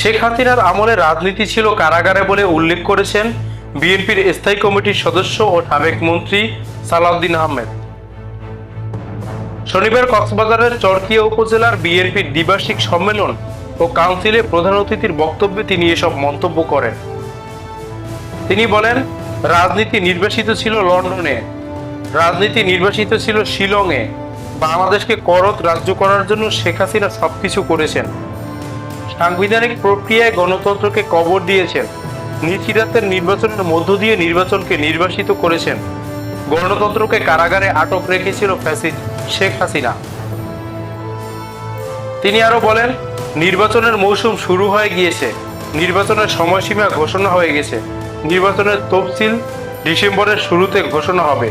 শেখ হাসিনার আমলে রাজনীতি ছিল কারাগারে বলে উল্লেখ করেছেন বিএনপির স্থায়ী কমিটির সদস্য ও সাবেক মন্ত্রী সালাউদ্দিন আহমেদ। শনিবার কক্সবাজারের চরকিয়া উপজেলার বিএনপির দ্বিবার্ষিক সম্মেলন ও কাউন্সিলে প্রধান অতিথির বক্তব্যে তিনি এসব মন্তব্য করেন। তিনি বলেন, রাজনীতি নির্বাসিত ছিল লন্ডনে, রাজনীতি নির্বাসিত ছিল শিলংয়ে, বাংলাদেশকে করত রাজ্য করার জন্য শেখ হাসিনা সবকিছু করেছেন। সাংবিধানিক প্রক্রিয়ায় গণতন্ত্রকে কবর দিয়েছেন। নিচিরাতের নির্বাচনের মধ্য দিয়ে নির্বাচনকে নির্বাসিত করেছেন। গণতন্ত্রকে কারাগারে আটক রেখেছিল ফ্যাসিস্ট শেখ হাসিনা। তিনি আরও বলেন, নির্বাচনের মৌসুম শুরু হয়ে গিয়েছে। নির্বাচনের সময়সীমা ঘোষণা হয়ে গেছে। নির্বাচনের তফসিল ডিসেম্বরের শুরুতে ঘোষণা হবে।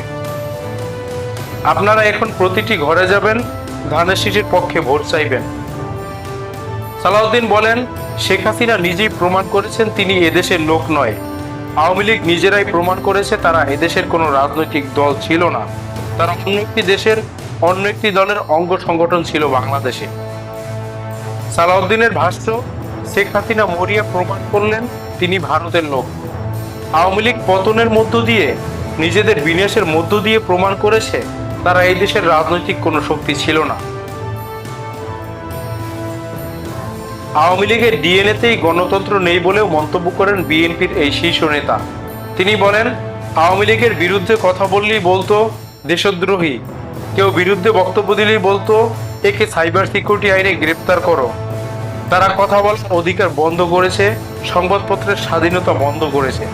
আপনারা এখন প্রতিটি ঘরে যাবেন, ধানের শীষের পক্ষে ভোট চাইবেন। সালাউদ্দিন বলেন, শেখ হাসিনা নিজেই প্রমাণ করেছেন তিনি এদেশের লোক নয়। আওয়ামী লীগ নিজেরাই প্রমাণ করেছে তারা এদেশের কোনো রাজনৈতিক দল ছিল না। তারা অন্য একটি দেশের, অন্য একটি দলের অঙ্গ সংগঠন ছিল বাংলাদেশে। সালাউদ্দিনের ভাষ্য, শেখ হাসিনা মরিয়া প্রমাণ করলেন তিনি ভারতের লোক। আওয়ামী লীগ পতনের মধ্য দিয়ে, নিজেদের বিনাশের মধ্য দিয়ে প্রমাণ করেছে তারা এই দেশের রাজনৈতিক কোনো শক্তি ছিল না। আওয়ামী লীগের ডিএনএতেই গণতন্ত্র নেই বলেও মন্তব্য করেন বিএনপির এই শীর্ষ নেতা। তিনি বলেন, আওয়ামী লীগের বিরুদ্ধে কথা বললেই বলতো, দেশদ্রোহী। কেউ বিরুদ্ধে বক্তব্য দিলেই বলতো, একে সাইবার সিকিউরিটি আইনে গ্রেপ্তার করো। তারা কথা বলার অধিকার বন্ধ করেছে, সংবাদপত্রের স্বাধীনতা বন্ধ করেছে।